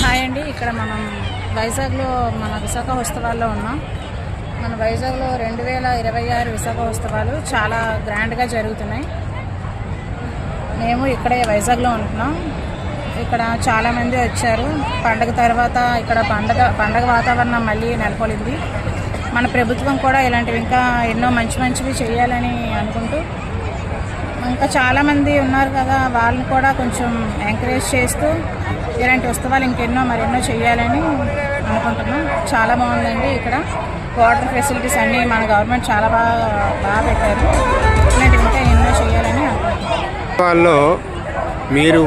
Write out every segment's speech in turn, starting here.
Hi అండి ఇక్కడ మనం వైజాగ్లో మన విశాఖ ఉత్సవాల్లో ఉన్నాం. మన వైజాగ్లో రెండు వేల ఇరవై ఆరు విశాఖ ఉత్సవాలు చాలా గ్రాండ్గా జరుగుతున్నాయి. మేము ఇక్కడే వైజాగ్లో ఉంటున్నాం. ఇక్కడ చాలామంది వచ్చారు. పండగ తర్వాత ఇక్కడ పండగ పండగ వాతావరణం మళ్ళీ నెలకొలింది. మన ప్రభుత్వం కూడా ఇలాంటివి ఇంకా ఎన్నో మంచి మంచివి చేయాలని అనుకుంటూ ఇంకా చాలామంది ఉన్నారు కదా వాళ్ళని కూడా కొంచెం ఎంకరేజ్ చేస్తూ ఇలాంటి ఉత్సవాలు ఇంకెన్నో మరెన్నో చేయాలని అనుకుంటున్నాం. చాలా బాగుందండి ఇక్కడ. వాటర్ ఫెసిలిటీస్ అన్నీ మన గవర్నమెంట్ చాలా బాగా బాగా పెట్టారు. ఇలాంటివి ఇంకా ఎన్నో చేయాలని అనుకుంటున్నాం. వాళ్ళు మీరు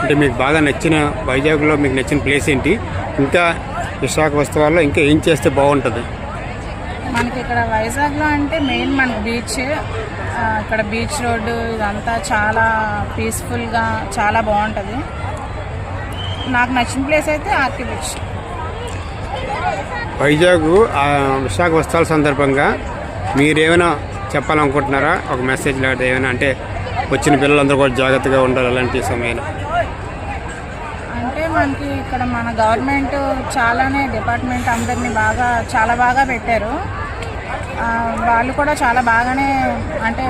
అంటే మీకు బాగా నచ్చిన వైజాగ్లో మీకు నచ్చిన ప్లేస్ ఏంటి? ఇంకా విశాఖ ఉత్సవాల్లో ఇంకా ఏం చేస్తే బాగుంటుంది? మనకి ఇక్కడ వైజాగ్లో అంటే మెయిన్ మనకి బీచ్ ఇక్కడ బీచ్ రోడ్డు ఇదంతా చాలా పీస్ఫుల్గా చాలా బాగుంటుంది. నాకు నచ్చిన ప్లేస్ అయితే ఆర్కే బీచ్. వైజాగ్ విశాఖ ఉత్సవాల సందర్భంగా మీరేమైనా చెప్పాలనుకుంటున్నారా? ఒక మెసేజ్ లేదా ఏమైనా అంటే వచ్చిన పిల్లలందరూ కూడా జాగ్రత్తగా ఉండాలి అలాంటి సమయంలో. అంటే మనకి ఇక్కడ మన గవర్నమెంట్ చాలానే డిపార్ట్మెంట్ అందరినీ బాగా చాలా బాగా పెట్టారు. వాళ్ళు కూడా చాలా బాగానే అంటే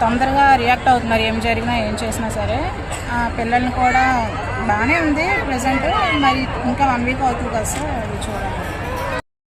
తొందరగా రియాక్ట్ అవుతున్నారు. ఏం జరిగినా ఏం చేసినా సరే. ఆ, పిల్లల్ని కూడా బాగానే ఉంది ప్రజెంట్ మరి ఇంకా వన్ వీక్ అవుతుంది కదా సార్ అది చూడాలి.